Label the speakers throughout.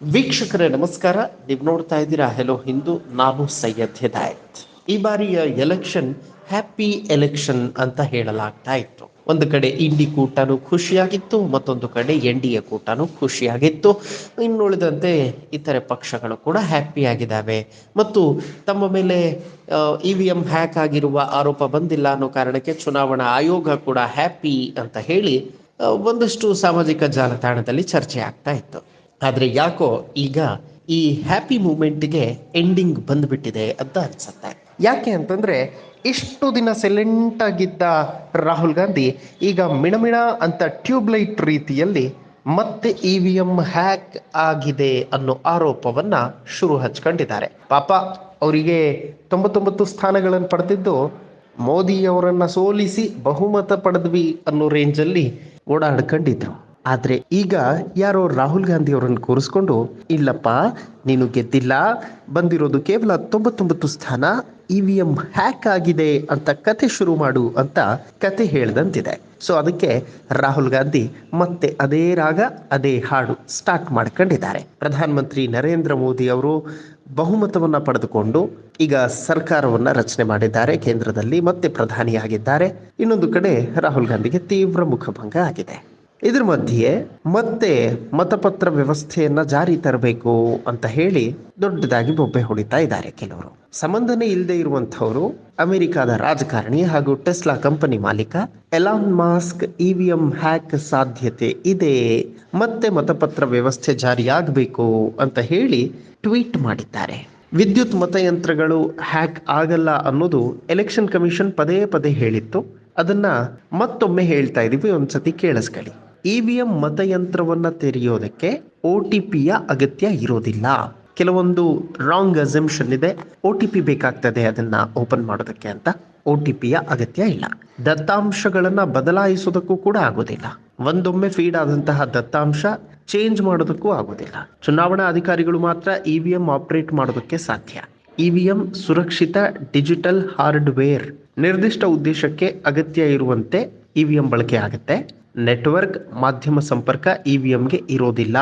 Speaker 1: ವೀಕ್ಷಕರೇ, ನಮಸ್ಕಾರ. ನೀವು ನೋಡ್ತಾ ಇದ್ದೀರಾ ಹೆಲೋ ಹಿಂದೂ ನಾನು ಸೈಯದ್ ಹಿದಾಯತ್. ಈ ಬಾರಿಯ ಎಲೆಕ್ಷನ್ ಹ್ಯಾಪಿ ಎಲೆಕ್ಷನ್ ಅಂತ ಹೇಳಲಾಗ್ತಾ ಇತ್ತು. ಒಂದು ಕಡೆ ಇಂಡಿ ಕೂಟನೂ ಖುಷಿಯಾಗಿತ್ತು, ಮತ್ತೊಂದು ಕಡೆ ಎನ್ ಡಿ ಎ ಕೂಟನೂ ಖುಷಿಯಾಗಿತ್ತು. ಇನ್ನುಳಿದಂತೆ ಇತರೆ ಪಕ್ಷಗಳು ಕೂಡ ಹ್ಯಾಪಿ ಆಗಿದ್ದಾವೆ. ಮತ್ತು ತಮ್ಮ ಮೇಲೆ ಇ ವಿ ಎಂ ಹ್ಯಾಕ್ ಆಗಿರುವ ಆರೋಪ ಬಂದಿಲ್ಲ ಅನ್ನೋ ಕಾರಣಕ್ಕೆ ಚುನಾವಣಾ ಆಯೋಗ ಕೂಡ ಹ್ಯಾಪಿ ಅಂತ ಹೇಳಿ ಒಂದಷ್ಟು ಸಾಮಾಜಿಕ ಜಾಲತಾಣದಲ್ಲಿ ಚರ್ಚೆ ಆಗ್ತಾ ಇತ್ತು. ಆದರೆ ಯಾಕೋ ಈಗ ಈ ಹ್ಯಾಪಿ ಮೂಮೆಂಟ್ಗೆ ಎಂಡಿಂಗ್ ಬಂದ್ಬಿಟ್ಟಿದೆ ಅಂತ ಅನ್ಸುತ್ತೆ. ಯಾಕೆ ಅಂತಂದ್ರೆ ಇಷ್ಟು ದಿನ ಸೆಲೆಂಟ್ ಆಗಿದ್ದ ರಾಹುಲ್ ಗಾಂಧಿ ಈಗ ಮಿಣಮಿಣ ಅಂತ ಟ್ಯೂಬ್ಲೈಟ್ ರೀತಿಯಲ್ಲಿ ಮತ್ತೆ ಇ ವಿ ಎಂ ಹ್ಯಾಕ್ ಆಗಿದೆ ಅನ್ನೋ ಆರೋಪವನ್ನ ಶುರು ಹಚ್ಕೊಂಡಿದ್ದಾರೆ. ಪಾಪ ಅವರಿಗೆ ತೊಂಬತ್ತೊಂಬತ್ತು ಸ್ಥಾನಗಳನ್ನು ಪಡೆದಿದ್ದು ಮೋದಿ ಅವರನ್ನ ಸೋಲಿಸಿ ಬಹುಮತ ಪಡೆದ್ವಿ ಅನ್ನೋ ರೇಂಜಲ್ಲಿ ಓಡಾಡ್ಕೊಂಡಿದ್ರು. ಆದ್ರೆ ಈಗ ಯಾರೋ ರಾಹುಲ್ ಗಾಂಧಿ ಅವರನ್ನು ಕೂರಿಸ್ಕೊಂಡು, ಇಲ್ಲಪ್ಪ, ನೀನು ಗೆದ್ದಿಲ್ಲ, ಬಂದಿರೋದು ಕೇವಲ ತೊಂಬತ್ತೊಂಬತ್ತು ಸ್ಥಾನ ಇ ವಿ ಎಂ ಹ್ಯಾಕ್ ಆಗಿದೆ ಅಂತ ಕತೆ ಶುರು ಮಾಡು ಅಂತ ಕತೆ ಹೇಳ್ದಂತಿದೆ. ಸೊ ಅದಕ್ಕೆ ರಾಹುಲ್ ಗಾಂಧಿ ಮತ್ತೆ ಅದೇ ರಾಗ, ಅದೇ ಹಾಡು ಸ್ಟಾರ್ಟ್ ಮಾಡ್ಕೊಂಡಿದ್ದಾರೆ. ಪ್ರಧಾನಮಂತ್ರಿ ನರೇಂದ್ರ ಮೋದಿ ಅವರು ಬಹುಮತವನ್ನ ಪಡೆದುಕೊಂಡು ಈಗ ಸರ್ಕಾರವನ್ನ ರಚನೆ ಮಾಡಿದ್ದಾರೆ, ಕೇಂದ್ರದಲ್ಲಿ ಮತ್ತೆ ಪ್ರಧಾನಿಯಾಗಿದ್ದಾರೆ. ಇನ್ನೊಂದು ಕಡೆ ರಾಹುಲ್ ಗಾಂಧಿಗೆ ತೀವ್ರ ಮುಖಭಂಗ ಆಗಿದೆ. ಇದ್ರ ಮಧ್ಯೆ ಮತ್ತೆ ಮತಪತ್ರ ವ್ಯವಸ್ಥೆಯನ್ನ ಜಾರಿ ತರಬೇಕು ಅಂತ ಹೇಳಿ ದೊಡ್ಡದಾಗಿ ಬೊಬ್ಬೆ ಹೊಡಿತಾ ಇದ್ದಾರೆ ಕೆಲವರು. ಸಂಬಂಧನೇ ಇಲ್ಲದೆ ಇರುವಂತವರು ಅಮೆರಿಕದ ರಾಜಕಾರಣಿ ಹಾಗೂ ಟೆಸ್ಲಾ ಕಂಪನಿ ಮಾಲೀಕ ಎಲಾನ್ ಮಾಸ್ಕ್ ಇವಿಎಂ ಹ್ಯಾಕ್ ಸಾಧ್ಯತೆ ಇದೆ, ಮತ್ತೆ ಮತಪತ್ರ ವ್ಯವಸ್ಥೆ ಜಾರಿಯಾಗಬೇಕು ಅಂತ ಹೇಳಿ ಟ್ವೀಟ್ ಮಾಡಿದ್ದಾರೆ. ವಿದ್ಯುತ್ ಮತಯಂತ್ರಗಳು ಹ್ಯಾಕ್ ಆಗಲ್ಲ ಅನ್ನೋದು ಎಲೆಕ್ಷನ್ ಕಮಿಷನ್ ಪದೇ ಪದೇ ಹೇಳಿತ್ತು. ಅದನ್ನ ಮತ್ತೊಮ್ಮೆ ಹೇಳ್ತಾ ಇದೀವಿ ಒಂದ್ಸತಿ ಕೇಳಿಸ್ಕೊಳ್ಳಿ. ಇವಿಎಂ ಮತಯಂತ್ರವನ್ನ ತೆರೆಯೋದಕ್ಕೆ ಒ ಟಿ ಪಿಯ ಅಗತ್ಯ ಇರೋದಿಲ್ಲ. ಕೆಲವೊಂದು ರಾಂಗ್ ಅಸಂಪ್ಷನ್ ಇದೆ. ಒ ಟಿ ಪಿ ಬೇಕಾಗ್ತದೆ ಅದನ್ನ ಓಪನ್ ಮಾಡೋದಕ್ಕೆ ಅಂತ ಒ ಟಿ ಪಿಯ ಅಗತ್ಯ ಇಲ್ಲ. ದತ್ತಾಂಶಗಳನ್ನ ಬದಲಾಯಿಸೋದಕ್ಕೂ ಕೂಡ ಆಗೋದಿಲ್ಲ. ಒಂದೊಮ್ಮೆ ಫೀಡ್ ಆದಂತಹ ದತ್ತಾಂಶ ಚೇಂಜ್ ಮಾಡೋದಕ್ಕೂ ಆಗೋದಿಲ್ಲ. ಚುನಾವಣಾ ಅಧಿಕಾರಿಗಳು ಮಾತ್ರ ಇವಿಎಂ ಆಪರೇಟ್ ಮಾಡೋದಕ್ಕೆ ಸಾಧ್ಯ. ಇವಿಎಂ ಸುರಕ್ಷಿತ ಡಿಜಿಟಲ್ ಹಾರ್ಡ್ವೇರ್ ನಿರ್ದಿಷ್ಟ ಉದ್ದೇಶಕ್ಕೆ ಅಗತ್ಯ ಇರುವಂತೆ ಇವಿಎಂ ಬಳಕೆ ಆಗುತ್ತೆ. ನೆಟ್ವರ್ಕ್ ಮಾಧ್ಯಮ ಸಂಪರ್ಕ ಇವಿಎಂಗೆ ಇರೋದಿಲ್ಲ.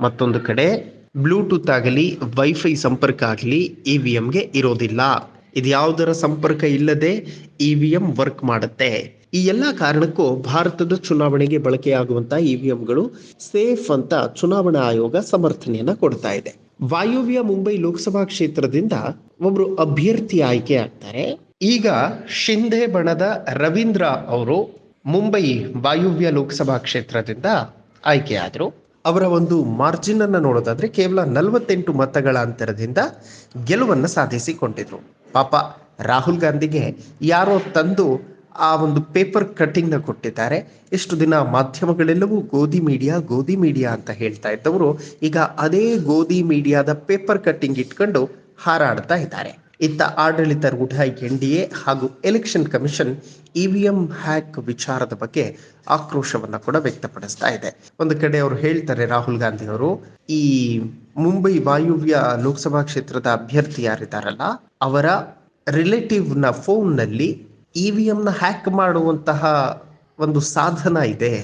Speaker 1: ಮತ್ತೊಂದು ಕಡೆ, ಬ್ಲೂಟೂತ್ ಆಗಲಿ, ವೈಫೈ ಸಂಪರ್ಕ ಆಗಲಿ ಇವಿಎಂಗೆ ಇರೋದಿಲ್ಲ. ಇದ್ಯಾವುದರ ಸಂಪರ್ಕ ಇಲ್ಲದೆ ಇವಿಎಂ ವರ್ಕ್ ಮಾಡುತ್ತೆ. ಈ ಎಲ್ಲ ಕಾರಣಕ್ಕೂ ಭಾರತದ ಚುನಾವಣೆಗೆ ಬಳಕೆಯಾಗುವಂತಹ ಇವಿಎಂಗಳು ಸೇಫ್ ಅಂತ ಚುನಾವಣಾ ಆಯೋಗ ಸಮರ್ಥನೆಯನ್ನ ಕೊಡ್ತಾ ಇದೆ. ವಾಯುವ್ಯ ಮುಂಬೈ ಲೋಕಸಭಾ ಕ್ಷೇತ್ರದಿಂದ ಒಬ್ರು ಅಭ್ಯರ್ಥಿ ಆಯ್ಕೆ ಆಗ್ತಾರೆ. ಈಗ ಶಿಂಧೆ ಬಣದ ರವೀಂದ್ರ ಅವರು ಮುಂಬೈ ವಾಯುವ್ಯ ಲೋಕಸಭಾ ಕ್ಷೇತ್ರದಿಂದ ಆಯ್ಕೆಯಾದರು. ಅವರ ಒಂದು ಮಾರ್ಜಿನ್ ಅನ್ನು ನೋಡೋದಾದ್ರೆ ಕೇವಲ ನಲವತ್ತೆಂಟು ಮತಗಳ ಅಂತರದಿಂದ ಗೆಲುವನ್ನು ಸಾಧಿಸಿಕೊಂಡಿದ್ರು. ಪಾಪ ರಾಹುಲ್ ಗಾಂಧಿಗೆ ಯಾರೋ ತಂದು ಆ ಒಂದು ಪೇಪರ್ ಕಟ್ಟಿಂಗ್ನ ಕೊಟ್ಟಿದ್ದಾರೆ. ಇಷ್ಟು ದಿನ ಮಾಧ್ಯಮಗಳೆಲ್ಲವೂ ಗೋಧಿ ಮೀಡಿಯಾ ಗೋಧಿ ಮೀಡಿಯಾ ಅಂತ ಹೇಳ್ತಾ ಇದ್ದವರು ಈಗ ಅದೇ ಗೋಧಿ ಮೀಡಿಯಾದ ಪೇಪರ್ ಕಟ್ಟಿಂಗ್ ಇಟ್ಕೊಂಡು ಹಾರಾಡ್ತಾ ಇದ್ದಾರೆ. ಇತ್ತ ಆಡಳಿತಾರೂಢ ಎನ್ ಡಿ ಎ ಹಾಗೂ ಎಲೆಕ್ಷನ್ ಕಮಿಷನ್ ಇವಿಎಂ ಹ್ಯಾಕ್ ವಿಚಾರದ ಬಗ್ಗೆ ಆಕ್ರೋಶವನ್ನ ಕೂಡ ವ್ಯಕ್ತಪಡಿಸ್ತಾ ಇದೆ. ಒಂದು ಕಡೆ ಅವರು ಹೇಳ್ತಾರೆ ರಾಹುಲ್ ಗಾಂಧಿ ಅವರು, ಈ ಮುಂಬೈ ವಾಯುವ್ಯ ಲೋಕಸಭಾ ಕ್ಷೇತ್ರದ ಅಭ್ಯರ್ಥಿ ಯಾರಿದ್ದಾರಲ್ಲ ಅವರ ರಿಲೇಟಿವ್ನ ಫೋನ್ನಲ್ಲಿ ಇವಿಎಂ ನ ಹ್ಯಾಕ್ ಮಾಡುವಂತಹ ಒಂದು ಸಾಧನ ಇದೆ.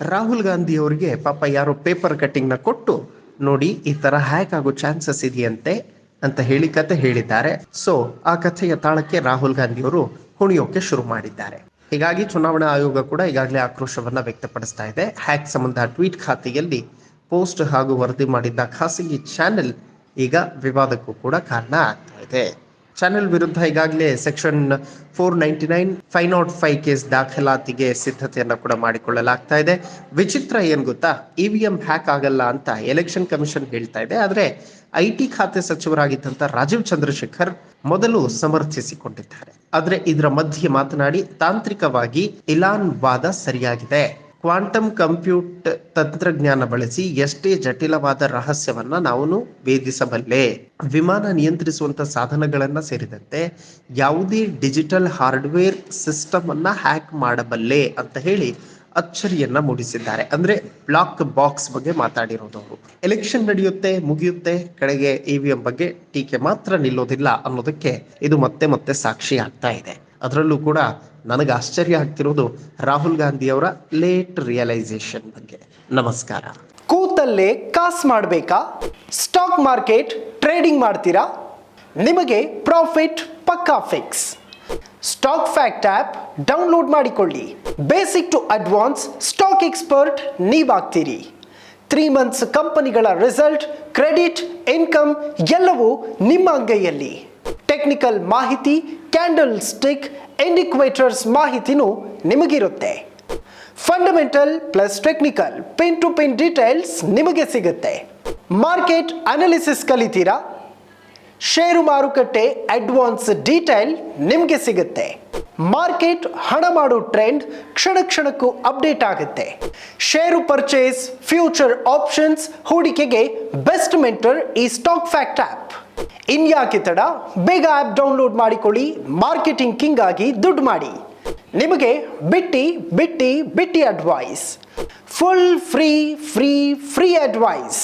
Speaker 1: ರಾಹುಲ್ ಗಾಂಧಿ ಅವರಿಗೆ ಪಾಪ ಯಾರೋ ಪೇಪರ್ನ ಕೊಟ್ಟು ನೋಡಿ ಈ ತರ ಹ್ಯಾಕ್ ಆಗೋ ಚಾನ್ಸಸ್ ಇದೆಯಂತೆ. ಅಂತ ಹೇಳಿ ಕತೆ ಹೇಳಿದ್ದಾರೆ. ಸೊ ಆ ಕಥೆಯ ತಾಳಕ್ಕೆ ರಾಹುಲ್ ಗಾಂಧಿ ಅವರು ಕುಣಿಯೋಕೆ ಶುರು ಮಾಡಿದ್ದಾರೆ. ಹೀಗಾಗಿ ಚುನಾವಣಾ ಆಯೋಗ ಕೂಡ ಈಗಾಗಲೇ ಆಕ್ರೋಶವನ್ನ ವ್ಯಕ್ತಪಡಿಸ್ತಾ ಇದೆ. ಹ್ಯಾಕ್ ಸಂಬಂಧ ಟ್ವೀಟ್ ಖಾತೆಯಲ್ಲಿ ಪೋಸ್ಟ್ ಹಾಗೂ ವರದಿ ಮಾಡಿದ್ದ ಖಾಸಗಿ ಚಾನೆಲ್ ಈಗ ವಿವಾದಕ್ಕೂ ಕೂಡ ಕಾರಣ ಆಗ್ತಾ ಇದೆ. ಚಾನೆಲ್ ವಿರುದ್ಧ ಈಗಾಗಲೇ section four ninety nine five nought five case ದಾಖಲಾತಿಗೆ ಸಿದ್ಧತೆಯನ್ನು ಕೂಡ ಮಾಡಿಕೊಳ್ಳಲಾಗ್ತಾ ಇದೆ. ವಿಚಿತ್ರ ಏನ್ ಗೊತ್ತಾ? ಇ ವಿ ಎಂ ಹ್ಯಾಕ್ ಆಗಲ್ಲ ಅಂತ ಎಲೆಕ್ಷನ್ ಕಮಿಷನ್ ಹೇಳ್ತಾ ಇದೆ. ಆದ್ರೆ ಐ ಟಿ ಖಾತೆ ಸಚಿವರಾಗಿದ್ದಂತ ರಾಜೀವ್ ಚಂದ್ರಶೇಖರ್ ಮೊದಲು ಸಮರ್ಥಿಸಿಕೊಂಡಿದ್ದಾರೆ. ಆದ್ರೆ ಇದರ ಮಧ್ಯೆ ಮಾತನಾಡಿ ತಾಂತ್ರಿಕವಾಗಿ ಇಲಾನ್ ವಾದ ಸರಿಯಾಗಿದೆ. ಕ್ವಾಂಟಮ್ ಕಂಪ್ಯೂಟ್ ತಂತ್ರಜ್ಞಾನ ಬಳಸಿ ಎಷ್ಟೇ ಜಟಿಲವಾದ ರಹಸ್ಯವನ್ನ ನಾವು ಭೇದಿಸಬಲ್ಲೆ. ವಿಮಾನ ನಿಯಂತ್ರಿಸುವಂತ ಸಾಧನಗಳನ್ನ ಸೇರಿದಂತೆ ಯಾವುದೇ ಡಿಜಿಟಲ್ ಹಾರ್ಡ್ವೇರ್ ಸಿಸ್ಟಮ್ ಅನ್ನ ಹ್ಯಾಕ್ ಮಾಡಬಲ್ಲೆ ಅಂತ ಹೇಳಿ ಅಚ್ಚರಿಯನ್ನ ಮೂಡಿಸಿದ್ದಾರೆ. ಅಂದ್ರೆ ಬ್ಲಾಕ್ ಬಾಕ್ಸ್ ಬಗ್ಗೆ ಮಾತಾಡಿರೋದು ಅವರು ಎಲೆಕ್ಷನ್ ನಡೆಯುತ್ತೆ, ಮುಗಿಯುತ್ತೆ, ಕಡೆಗೆ ಇವಿಎಂ ಬಗ್ಗೆ ಟೀಕೆ ಮಾತ್ರ ನಿಲ್ಲೋದಿಲ್ಲ ಅನ್ನೋದಕ್ಕೆ ಇದು ಮತ್ತೆ ಮತ್ತೆ ಸಾಕ್ಷಿ ಆಗ್ತಾ ಇದೆ. ಅದರಲ್ಲೂ ಕೂಡ ನನಗೆ ಆಶ್ಚರ್ಯ ಆಗ್ತಿರೋದು ರಾಹುಲ್ ಗಾಂಧಿ ಅವರ ಲೇಟ್ ರಿಯಲೈಸೇಷನ್ ಬಗ್ಗೆ. ನಮಸ್ಕಾರ.
Speaker 2: ಕೂತಲ್ಲೇ ಕಾಸ್ ಮಾಡಬೇಕಾ? ಸ್ಟಾಕ್ ಮಾರ್ಕೆಟ್ ಟ್ರೇಡಿಂಗ್ ಮಾಡ್ತೀರಾ? ನಿಮಗೆ ಪ್ರಾಫಿಟ್ ಪಕ್ಕಾ fix stock fact app download ಮಾಡಿಕೊಳ್ಳಿ. Basic to advance stock expert ನೀವಾಗ್ತೀರಿ three months ಕಂಪನಿಗಳ ರಿಸಲ್ಟ್ ಕ್ರೆಡಿಟ್ ಇನ್ಕಮ್ ಎಲ್ಲವೂ ನಿಮ್ಮ ಅಂಗೈಯಲ್ಲಿ. ಟೆಕ್ನಿಕಲ್ ಮಾಹಿತಿ ಕ್ಯಾಂಡಲ್ ಸ್ಟಿಕ್ ಇಂಡಿಕ್ವೇಟರ್ಸ್ ಮಾಹಿತಿನೂ ನಿಮಗಿರುತ್ತೆ. Fundamental plus technical pin to pin details ನಿಮಗೆ ಸಿಗುತ್ತೆ. ಮಾರ್ಕೆಟ್ ಅನಾಲಿಸಿಸ್ ಕಲಿತೀರಾ? ಷೇರು ಮಾರುಕಟ್ಟೆ ಅಡ್ವಾನ್ಸ್ ಡೀಟೇಲ್ ನಿಮಗೆ ಸಿಗುತ್ತೆ. ಮಾರ್ಕೆಟ್ ಹಣ ಮಾಡೋ ಟ್ರೆಂಡ್ ಕ್ಷಣ ಕ್ಷಣಕ್ಕೂ ಅಪ್ಡೇಟ್ ಆಗುತ್ತೆ. ಷೇರು ಪರ್ಚೇಸ್ ಫ್ಯೂಚರ್ ಆಪ್ಷನ್ಸ್ ಹೂಡಿಕೆಗೆ ಬೆಸ್ಟ್ ಮೆಂಟರ್ ಈ ಸ್ಟಾಕ್ ಫ್ಯಾಕ್ಟ್ ಆ್ಯಪ್ ಇನ್ಯಾಕೆ ತಡ ಬೇಗ ಆ್ಯಪ್ ಡೌನ್ಲೋಡ್ ಮಾಡಿಕೊಳ್ಳಿ ಮಾರ್ಕೆಟಿಂಗ್ ಕಿಂಗ್ ಆಗಿ ದುಡ್ಡು ಮಾಡಿ. ನಿಮಗೆ ಬಿಟ್ಟಿ ಬಿಟ್ಟಿ ಬಿಟ್ಟಿ advice full free free free advice